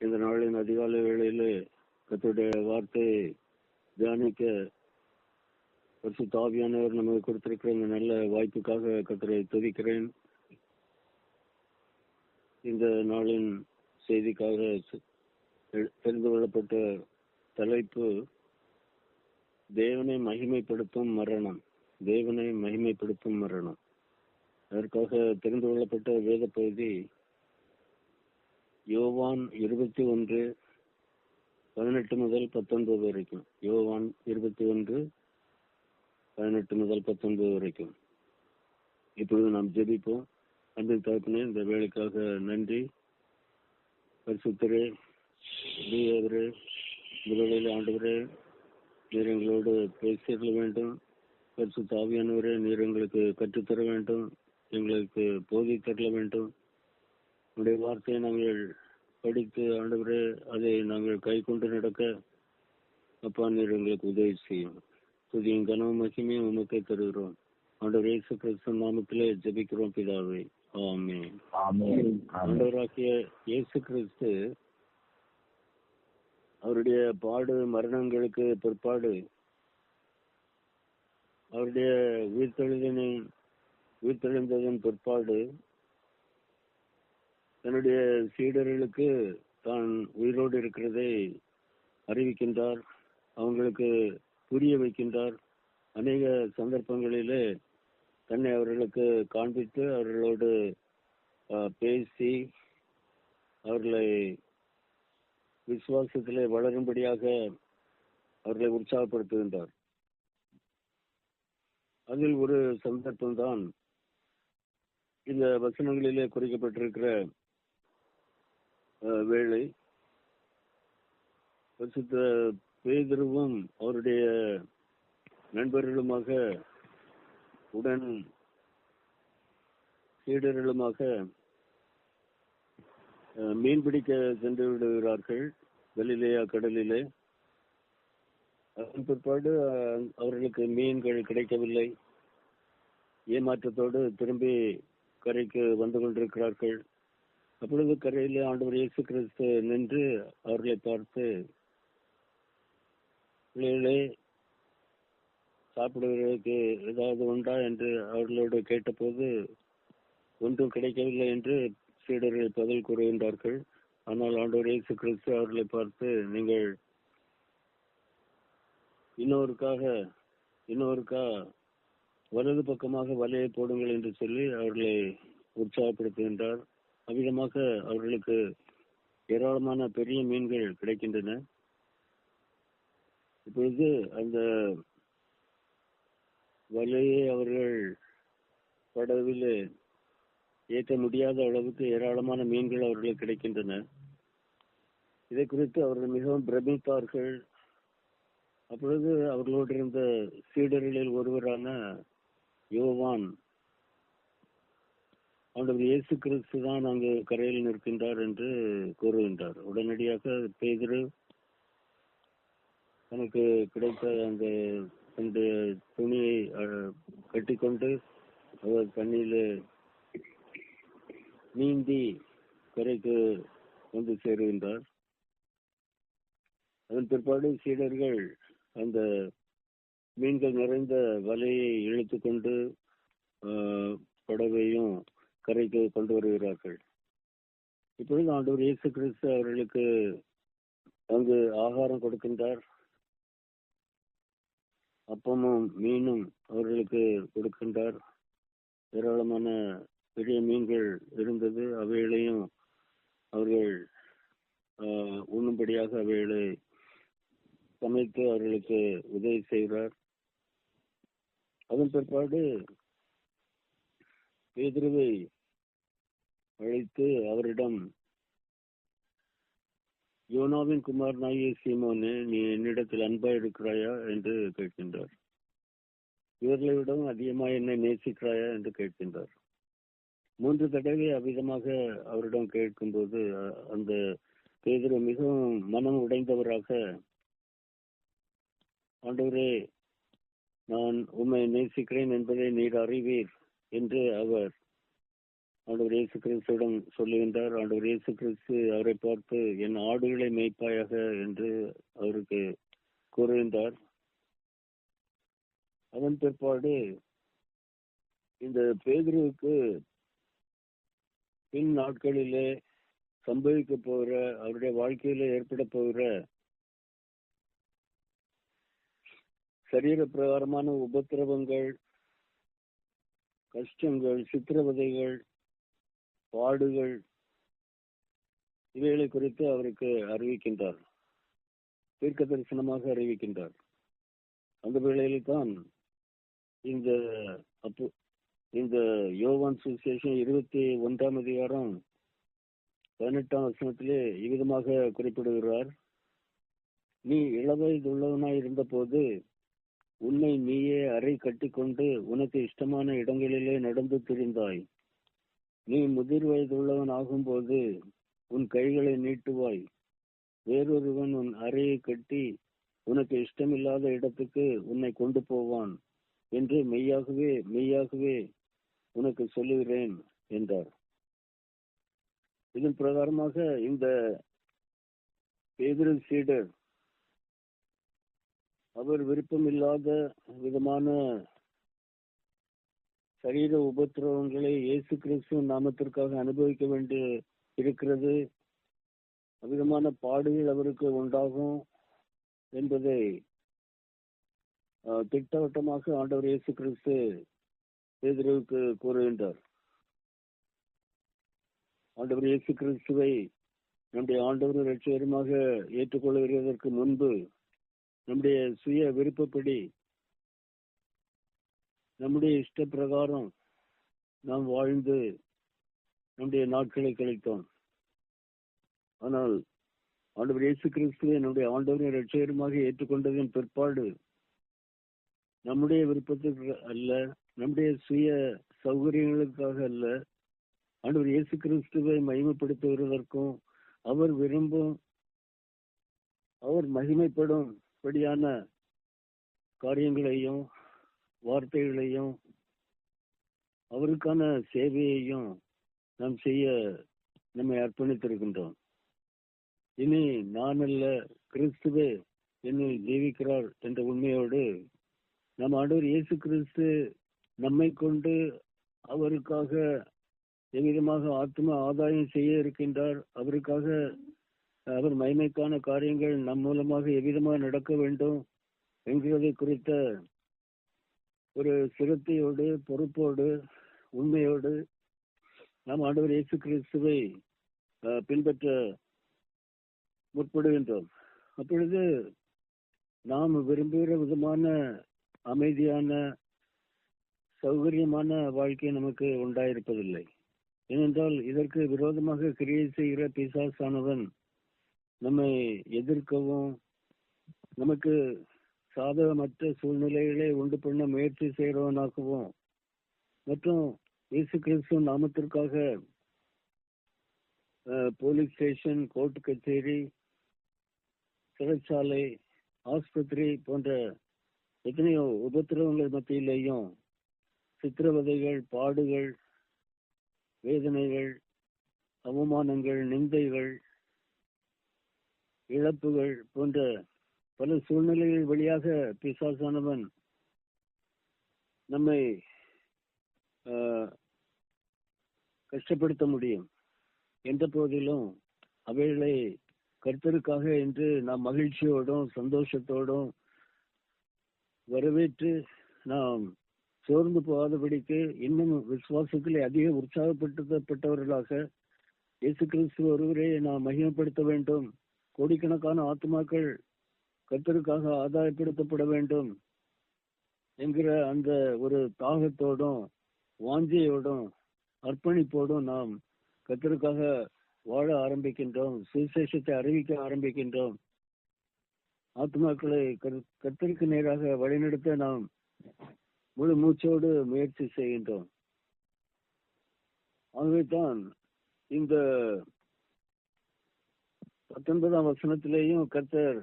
இந்த நாளின் அதிகாலை வேளையிலே கத்துடைய வார்த்தையை தியானிக்க பரிசு தாவியானவர் நமக்கு கொடுத்திருக்கிற இந்த நல்ல வாய்ப்புக்காக கத்தரை துதிக்கிறேன். இந்த நாளின் செய்திக்காக தெரிந்து கொள்ளப்பட்ட தலைப்பு தேவனை மகிமைப்படுத்தும் மரணம். தேவனை மகிமைப்படுத்தும் மரணம். அதற்காக தெரிந்து கொள்ளப்பட்ட வேத பகுதி யோவான் இருபத்தி ஒன்று பதினெட்டு முதல் பத்தொன்பது வரைக்கும். யோவான் இருபத்தி ஒன்று பதினெட்டு முதல் பத்தொன்பது வரைக்கும். இப்பொழுது நாம் ஜெபிப்போம். அன்பு தகப்பனே இந்த வேலைக்காக நன்றி. பரிசுத்தரே நீரே முதலில் ஆண்டவரே நீர் எங்களோடு பேசிட வேண்டும். பரிசு தாவியானவரே நீர் எங்களுக்கு கற்றுத்தர வேண்டும். எங்களுக்கு போதித்தரல வேண்டும். உடைய வார்த்தையை நாங்கள் படித்து ஆண்டவரே அதை நாங்கள் கை கொண்டு நடக்க அப்பா நீர் எங்களுக்கு உதவி செய்யும் துதியும் கனவும் மகிமையும் உமக்கே தருகிறோம் ஆண்டவர் இயேசு கிறிஸ்து நாமத்திலே ஜெபிக்கிறோம் பிதாவே. ஆமென். ஆண்டவராகிய இயேசு கிறிஸ்து அவருடைய பாடு மரணங்களுக்கு பிற்பாடு அவருடைய உயிர்த்தெழுதினை உயிர்த்தெழுந்ததன் பிற்பாடு தன்னுடைய சீடர்களுக்கு தான் உயிரோடு இருக்கிறதை அறிவிக்கின்றார் அவங்களுக்கு புரிய வைக்கின்றார். அநேக சந்தர்ப்பங்களிலே தன்னை அவர்களுக்கு காண்பித்து அவர்களோடு பேசி அவர்களை விசுவாசத்திலே வளரும்படியாக அவர்களை உற்சாகப்படுத்துகின்றார். அதில் ஒரு சந்தர்ப்பம்தான் இந்த வசனங்களிலே குறிக்கப்பட்டிருக்கிற வேளை பரிசுத்த பேதருவும் அவருடைய நண்பர்களுமாக உடன் சீடர்களுமாக மீன்பிடிக்க மீன் பிடிக்க சென்று விடுகிறார்கள் கலிலேயா கடலிலே. அதன் பிற்பாடு அவர்களுக்கு மீன்கள் கிடைக்கவில்லை. ஏமாற்றத்தோடு திரும்பி கரைக்கு வந்து கொண்டிருக்கிறார்கள். அப்பொழுது கரையில் ஆண்டவர் இயேசு கிறிஸ்து நின்று அவர்களை பார்த்து பிள்ளைகளே சாப்பிடுவதற்கு ஏதாவது உண்டா? என்று அவர்களோடு கேட்டபோது ஒன்றும் கிடைக்கவில்லை என்று சீடர்கள் பதில் கூறுகின்றார்கள். ஆனால் ஆண்டவர் இயேசு கிறிஸ்து அவர்களை பார்த்து நீங்கள் இன்னொருக்காக இன்னொருக்கா வலது பக்கமாக வலையை போடுங்கள் என்று சொல்லி அவர்களை உற்சாகப்படுத்துகின்றார். அவ்விதமாக அவர்களுக்கு ஏராளமான பெரிய மீன்கள் கிடைக்கின்றன. இப்பொழுது அந்த வலையை அவர்கள் படவில் ஏற்ற முடியாத அளவுக்கு ஏராளமான மீன்கள் அவர்களுக்கு கிடைக்கின்றன. இதை குறித்து அவர்கள் மிகவும் பிரமித்தார்கள் அப்பொழுது அவர்களோடு இருந்த சீடர்களில் ஒருவரான யோவான் ஆண்டவர் இயேசு கிறிஸ்து தான் அங்கு கரையில் நிற்கின்றார் என்று கூறுகின்றார். உடனடியாக பேதிரு தனக்கு கிடைத்த அந்த தன்னுடைய துணியை கட்டிக்கொண்டு அவர் தண்ணியிலே நீந்தி கரைக்கு வந்து சேருகின்றார். அதன் பிற்பாடு சீடர்கள் அந்த மீன்கள் நிறைந்த வலையை இழுத்து கொண்டு ஆஹ், படவையும் கரைக்கு கொண்டு வருகிறார்கள். இப்பொழுது ஆண்டவர் இயேசு கிறிஸ்து அவர்களுக்கு அங்கு ஆகாரம் கொடுக்கின்றார். அப்பமும் மீனும் அவர்களுக்கு கொடுக்கின்றார். ஏராளமான பெரிய மீன்கள் இருந்தது. அவைகளையும் அவர்கள் உண்ணும்படியாக அவைகளை சமைத்து அவர்களுக்கு உதவி செய்கிறார். அதன் பிற்பாடு பேதுருவை அழைத்து அவரிடம் யோனாவின் குமாரனாகிய சீமோனே நீ என்னிடத்தில் அன்பா இருக்கிறாயா? என்று கேட்கின்றார். இவர்களை விடவும் அதிகமாக என்னை நேசிக்கிறாயா? என்று கேட்கின்றார். மூன்று தடவை அவ்விதமாக அவரிடம் கேட்கும்போது அ- அந்த பேதர் மிகவும் மனம் உடைந்தவராக ஆண்டவரே நான் உம்மை நேசிக்கிறேன் என்பதை நீர் அறிவீர் என்று அவர் ஆண்டவர் இயேசு கிறிஸ்துவிடம் சொல்லுகின்றார். ஆண்டவர் இயேசு கிறிஸ்து அவரை பார்த்து என் ஆடுகளை மேய்ப்பாயாக என்று அவருக்கு கூறுகின்றார். அதன் பிற்பாடு இந்த பேதுருவுக்கு பின் நாட்களிலே சம்பவிக்க போகிற அவருடைய வாழ்க்கையில ஏற்பட போகிற சரீர பிரகாரமான உபத்திரவங்கள் கஷ்டங்கள் சித்திரவதைகள் பாடுகள் இவைகளை குறித்து அவருக்கு அறிவிக்கின்றார். தீர்க்க தரிசனமாக அறிவிக்கின்றார். அந்த வேளையில் தான் இந்த அப்போ இந்த யோவான் சுசேஷன் இருபத்தி ஒன்றாம் அதிகாரம் பதினெட்டாம் வசனத்திலே இவ்விதமாக குறிப்பிடுகிறார். நீ இளவயதுள்ளவனாய் இருந்தபோது உன்னை நீயே அறை கட்டிக்கொண்டு உனக்கு இஷ்டமான இடங்களிலே நடந்து திரிந்தாய். நீ முதிர் வயதுள்ளவன் ஆகும்போது உன் கைகளை நீட்டுவாய். வேறொருவன் உன் அறையை கட்டி உனக்கு இஷ்டமில்லாத இடத்துக்கு உன்னை கொண்டு போவான் என்று மெய்யாகவே மெய்யாகவே உனக்கு சொல்லுகிறேன் என்றார். இதன் பிரகாரமாக இந்த பேதுரு சீடர் அவர் விருப்பமில்லாத விதமான சரீர உபத்திரவங்களை இயேசு கிறிஸ்து நாமத்திற்காக அனுபவிக்க வேண்டி இருக்கிறது. விதமான பாடுகள் அவருக்கு உண்டாகும் என்பதை திட்டவட்டமாக ஆண்டவர் இயேசு கிறிஸ்து பேதுருவுக்கு கூறுகின்றார். ஆண்டவர் இயேசு கிறிஸ்துவை நம்முடைய ஆண்டவர் லட்சியமாக ஏற்றுக்கொள்கிறதற்கு முன்பு நம்முடைய சுய விருப்பப்படி நம்முடைய இஷ்ட பிரகாரம் நாம் வாழ்ந்து நம்முடைய நாட்களை கழித்தோம். ஆனால் ஆண்டவர் இயேசு கிறிஸ்துவை நம்முடைய ஆண்டவரின் லட்சியமாக ஏற்றுக்கொண்டதின் பிற்பாடு நம்முடைய விருப்பத்துக்கு அல்ல நம்முடைய சுய சௌகரியங்களுக்காக அல்ல ஆண்டவர் இயேசு கிறிஸ்துவை மகிமைப்படுத்துவதற்கும் அவர் விரும்பும் அவர் மகிமைப்படும் படியான காரியங்களையும் வார்த்தைகளையும் அவருக்கான சேவையையும் நாம் செய்ய நம்மை அர்ப்பணித்திருக்கின்றோம். இனி நான் அல்ல கிறிஸ்துவே என்னை ஜீவிக்கிறார் என்ற உண்மையோடு நம் ஆண்டவர் இயேசு கிறிஸ்து நம்மை கொண்டு அவருக்காக எவ்விதமாக ஆத்ம ஆதாயம் செய்ய இருக்கின்றார் அவருக்காக அவர் மகிமைக்கான காரியங்கள் நம் மூலமாக எவ்விதமாக நடக்க வேண்டும் என்கிறதை குறித்த ஒரு சிரத்தையோடு பொறுப்போடு உண்மையோடு நாம் ஆண்டவர் இயேசு கிறிஸ்துவை பின்பற்ற முற்படுகின்றோம். அப்பொழுது நாம் விரும்புகிற விதமான அமைதியான சௌகரியமான வாழ்க்கை நமக்கு உண்டாயிருப்பதில்லை. ஏனென்றால் இதற்கு விரோதமாக கிரியை செய்கிற பிசாசானவன் நம்மை எதிர்க்கவும் நமக்கு சாதகமற்ற சூழ்நிலைகளை உண்டு பண்ண முயற்சி செய்கிறவனாகவும் மற்றும் இயேசு கிறிஸ்து நாமத்திற்காக போலீஸ் ஸ்டேஷன் கோர்ட் கச்சேரி சிறைச்சாலை ஆஸ்பத்திரி போன்ற எத்தனையோ உபத்திரவங்கள் மத்தியிலேயும் சித்திரவதைகள் பாடுகள் வேதனைகள் அவமானங்கள் நிந்தைகள் இழப்புகள் போன்ற பல சூழ்நிலைகள் வழியாக பிசாசானவன் நம்மை கஷ்டப்படுத்த முடியும். எந்த போதிலும் அவைகளை கர்த்தருக்காக என்று நாம் மகிழ்ச்சியோடும் சந்தோஷத்தோடும் வரவேற்று நாம் சோர்ந்து போகாதபடிக்கு இன்னும் விசுவாசத்திலே அதிக உற்சாகப்படுத்தப்பட்டவர்களாக இயேசு கிறிஸ்து ஒருவரே நாம் மகிமைப்படுத்த வேண்டும். கோடிக்கணக்கான ஆத்மாக்கள் கத்தருக்காக ஆதாயப்படுத்தப்பட வேண்டும் என்கிற அந்த ஒரு தாகத்தோடும் வாஞ்சையோடும் அர்ப்பணிப்போடும் நாம் கத்தருக்காக வாழ ஆரம்பிக்கின்றோம் சுவிசேஷத்தை அறிவிக்க ஆரம்பிக்கின்றோம். ஆத்மாக்களை கத்திற்கு நேராக வழிநடத்த நாம் முழு மூச்சோடு முயற்சி செய்கின்றோம். ஆகவே தான் இந்த பத்தொன்பதாம் வசனத்திலேயும் கர்த்தர்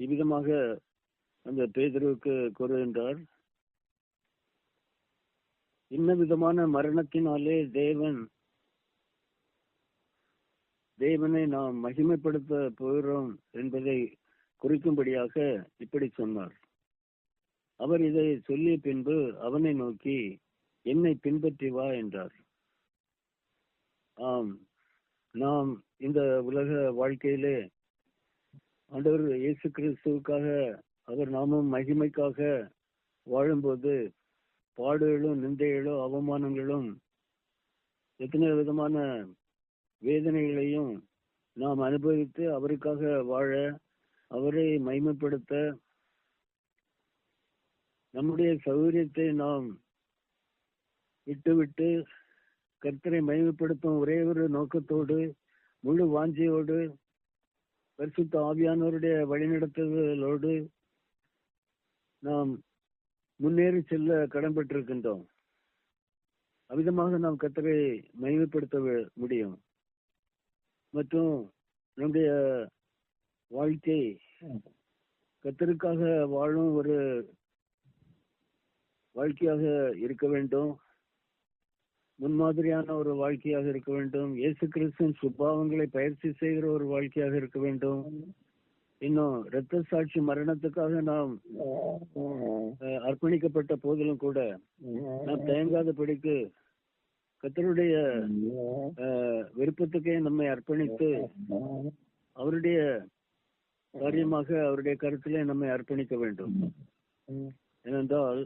இவ்விதமாக அந்த பேதருக்கு கூறுகின்றார். இன்ன விதமான மரணத்தினாலே தேவன் தேவனை நாம் மகிமைப்படுத்த போகிறோம் என்பதை குறிக்கும்படியாக இப்படி சொன்னார். அவர் இதை சொல்லிய பின்பு அவனை நோக்கி என்னை பின்பற்றி வா என்றார். ஆம் நாம் இந்த உலக வாழ்க்கையிலே ஆண்டவர் இயேசு கிறிஸ்துவுக்காக அவர் நாமும் மகிமைக்காக வாழும்போது பாடுகளும் நிந்தைகளும் அவமானங்களும் எத்தனை விதமான வேதனைகளையும் நாம் அனுபவித்து அவருக்காக வாழ அவரை மைமைப்படுத்த நம்முடைய சௌகரியத்தை நாம் விட்டுவிட்டு கர்த்தரை மைமைப்படுத்தும் ஒரே ஒரு நோக்கத்தோடு முழு வாஞ்சியோடு பரிசுத்த ஆவியானவருடைய வழிநடத்துதலோடு நாம் முன்னேறி செல்ல கடன்பட்டிருக்கின்றோம் அவ்விதமாக நாம் கத்தரை மகிமைப்படுத்த முடியும். மற்றும் நம்முடைய வாழ்க்கை கத்தருக்காக வாழும் ஒரு வாழ்க்கையாக இருக்க வேண்டும். முன்மாதிரியான ஒரு வாழ்க்கையாக இருக்க வேண்டும். இயேசு கிறிஸ்துவின் சுபாவங்களை பயிற்சி செய்கிற ஒரு வாழ்க்கையாக இருக்க வேண்டும். இன்னும் இரத்த சாட்சி மரணத்துக்காக நாம் அர்ப்பணிக்கப்பட்ட போதிலும் கூட நாம் தயங்காதபடிக்கு கர்த்தருடைய அஹ், விருப்பத்துக்கே நம்மை அர்ப்பணித்து அவருடைய காரியமாக அவருடைய கருத்திலே நம்மை அர்ப்பணிக்க வேண்டும். ஏனென்றால்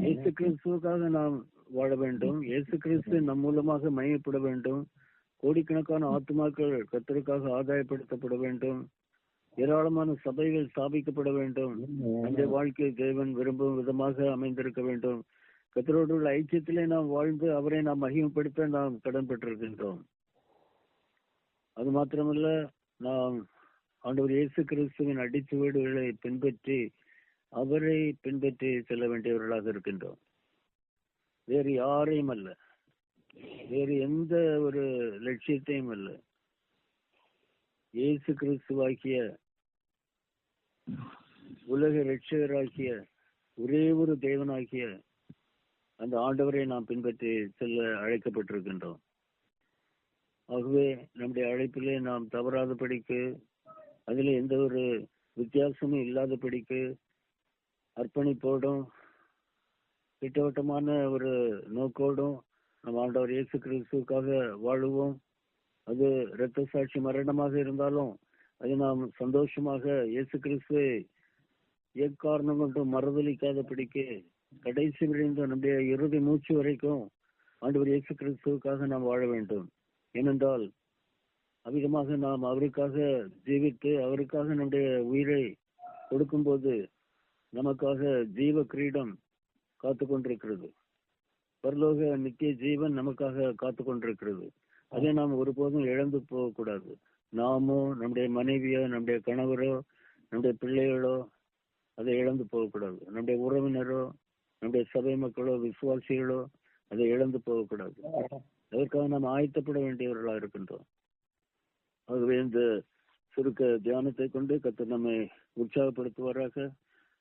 இயேசு கிறிஸ்துவுக்காக நாம் வாழ வேண்டும். இயேசு கிறிஸ்து நம் மூலமாக மையப்பட வேண்டும். கோடிக்கணக்கான ஆத்துமாக்கள் கத்தருக்காக ஆதாயப்படுத்தப்பட வேண்டும். ஏராளமான சபைகள் ஸ்தாபிக்கப்பட வேண்டும். அந்த வாழ்க்கை தேவன் விரும்பும் விதமாக அமைந்திருக்க வேண்டும். கத்தரோடு உள்ள ஐக்கியத்திலே நாம் வாழ்ந்து அவரை நாம் மகிமைப்படுத்த நாம் கடன் பெற்றிருக்கின்றோம். அது மாத்திரமல்ல நாம் ஆண்டவர் இயேசு கிறிஸ்துவின் அடிச்சுவடுகளை பின்பற்றி அவரை பின்பற்றி செல்ல வேண்டியவர்களாக இருக்கின்றோம். வேறு யாரையும் அல்ல. வேறு எந்த ஒரு லட்சியத்தையும் அல்ல. இயேசு கிறிஸ்துவாக்கிய உலக ரட்சகராகிய ஒரே ஒரு தேவனாக்கிய அந்த ஆண்டவரை நாம் பின்பற்றி செல்ல அழைக்கப்பட்டிருக்கின்றோம். ஆகவே நம்முடைய அழைப்பிலே நாம் தவறாத படிக்கு அதில் எந்த ஒரு வித்தியாசமும் இல்லாதபடிக்கு அர்ப்பணிப்போடும் திட்டவட்டமான ஒரு நோக்கோடும் நம்ம ஆண்டவர் இயேசு கிறிஸ்துக்காக வாழுவோம். அது இரத்த சாட்சி மரணமாக இருந்தாலும் அது நாம் சந்தோஷமாக இயேசு கிறிஸ்துவை எக்காரணம் கொண்டு மறுதளிக்காதபடிக்கு கடைசி விரைந்த நம்முடைய இறுதி மூச்சு வரைக்கும் ஆண்டவர் இயேசு கிறிஸ்துவுக்காக நாம் வாழ வேண்டும். ஏனென்றால் அதிகமாக நாம் அவருக்காக ஜீவித்து அவருக்காக நம்முடைய உயிரை கொடுக்கும்போது நமக்காக ஜீவ கிரீடம் காத்து கொண்டிருக்கிறது பரலோக நித்திய ஜீவன் நமக்காக காத்து கொண்டிருக்கிறது அதை நாம் ஒருபோதும் இழந்து போகக்கூடாது. நாமோ நம்முடைய மனைவியோ நம்முடைய கணவரோ நம்முடைய பிள்ளைகளோ அதை இழந்து போகக்கூடாது. நம்முடைய உறவினரோ நம்முடைய சபை மக்களோ விசுவாசிகளோ அதை இழந்து போகக்கூடாது. அதற்காக நாம் ஆயத்தப்பட வேண்டியவர்களாக இருக்கின்றோம். ஆகவே இந்த சுருக்க தியானத்தை கொண்டு கர்த்தர் நம்மை உற்சாகப்படுத்துவாராக.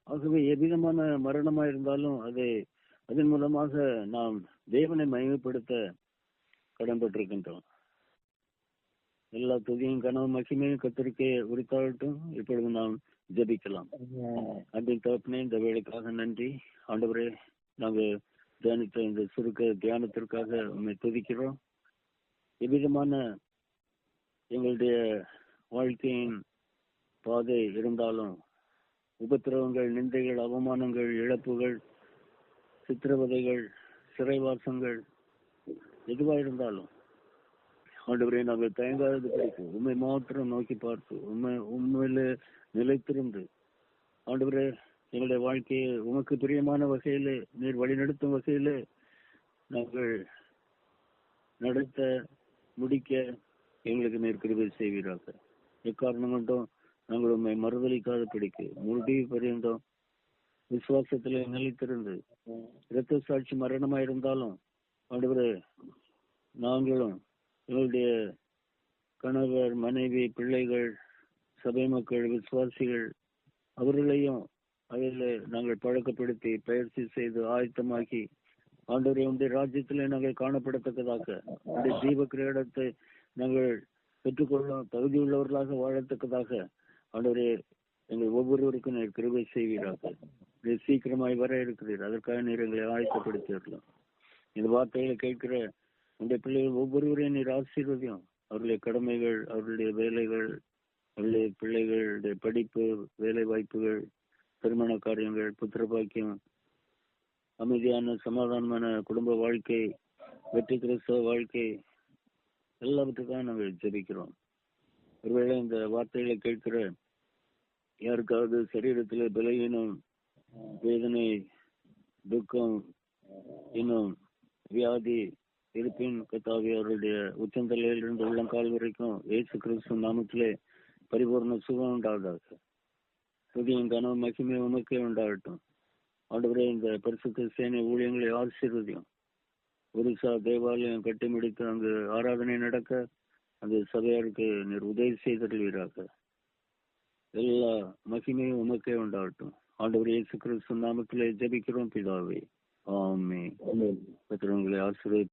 ஆகவே எவ்விதமான மரணமா இருந்தாலும் அதை அதன் மூலமாக நாம் தேவனை மகிமைப்படுத்த கடன்பட்டிருக்கின்றோம். எல்லா துதியும் கனவு மகிமையும் கத்திரிக்கை உரித்தாகட்டும். இப்பொழுது நாம் ஜபிக்கலாம். அன்பின் தகப்பனே இந்த வேலைக்காக நன்றி. ஆண்டவரே நாங்கள் தியானித்த இந்த சுருக்க தியானத்திற்காக உண்மை துதிக்கிறோம். எவ்விதமான எங்களுடைய வாழ்க்கையின் பாதை இருந்தாலும் உபத்திரவங்கள் நிந்தைகள் அவமானங்கள் இழப்புகள் சித்திரவதைகள் சிறைவாசங்கள் எதுவா இருந்தாலும் ஆண்டவரே நாங்கள் தயங்காதது கிடைக்கும் உண்மை மாத்திரம் நோக்கி பார்த்து உண்மை உண்மையில நிலைத்திருந்து ஆண்டவரே எங்களுடைய வாழ்க்கையை உமக்கு பிரியமான வகையில நீர் வழிநடத்தும் வகையில நாங்கள் நடத்த முடிக்க எங்களுக்கு நீர் கிருபை செய்வீராக. எக்காரணம் கொண்டும் நாங்கள் உண்மை மறுதளிக்காத பிடிக்கு. முடி பரியந்தம் விசுவாசத்துல நிலைத்திருந்து இரத்த சாட்சி மரணமா இருந்தாலும் ஆண்டவரே நாங்களும் எங்களுடைய கணவர் மனைவி பிள்ளைகள் சபை மக்கள் விசுவாசிகள் அவர்களையும் அதில் நாங்கள் பழக்கப்படுத்தி பயிற்சி செய்து ஆயத்தமாக்கி ஆண்டவரை உடைய ராஜ்யத்திலே நாங்கள் காணப்படத்தக்கதாக உடைய தீப கிரீடத்தை நாங்கள் பெற்றுக்கொள்ளும் தகுதியுள்ளவர்களாக வாழத்தக்கதாக ஆண்டவரே எங்கள் ஒவ்வொருவருக்கும் நீர் கிருபை செய்வீராக. நீர் சீக்கிரமாய் வர இருக்கிறீர். அதற்காக நீர் எங்களை ஆயத்தப்படுத்திடலாம் இந்த வார்த்தைகளை கேட்கிற உங்களுடைய பிள்ளைகள் ஒவ்வொருவரையும் நீர் ஆசீர்வதியும். அவர்களுடைய கடமைகள் அவர்களுடைய வேலைகள் அவருடைய பிள்ளைகளுடைய படிப்பு வேலை வாய்ப்புகள் திருமண காரியங்கள் புத்திர பாக்கியம் அமைதியான சமாதானமான குடும்ப வாழ்க்கை வெற்றி கிறிஸ்தவ வாழ்க்கை எல்லாவற்றுக்காக நாங்கள் ஜெபிக்கிறோம். ஒருவேளை இந்த வார்த்தைகளை கேட்கிற யாருக்காவது சரீரத்தில் பலவீனம் வேதனை துக்கம் இன்னும் வியாதி இருப்பின் கத்தாவி அவருடைய உச்சந்தலையிலிருந்து உள்ளங்கால் வரைக்கும் ஏசு கிறிஸ்து நாமத்திலே பரிபூர்ண சுகம் உண்டாவதாக. துதியின் கனவு மகிமை உமக்கே உண்டாகட்டும். ஆண்டவரே இந்த பரிசுத்த சேனை ஊழியங்களை ஆசீர்வதியும். ஒரிசா தேவாலயம் கட்டி முடித்து அங்கு ஆராதனை நடக்க அந்த சபையாருக்கு நீர் உதவி செய்தருவீராக எல்லா மகிமையும் உமக்கே உண்டாகட்டும் ஆண்டவர் இயேசு கிறிஸ்து நாமத்திலே ஜெபிக்கிறோம் பிதாவே ஆமே கத்திரவங்களை ஆசிரியர்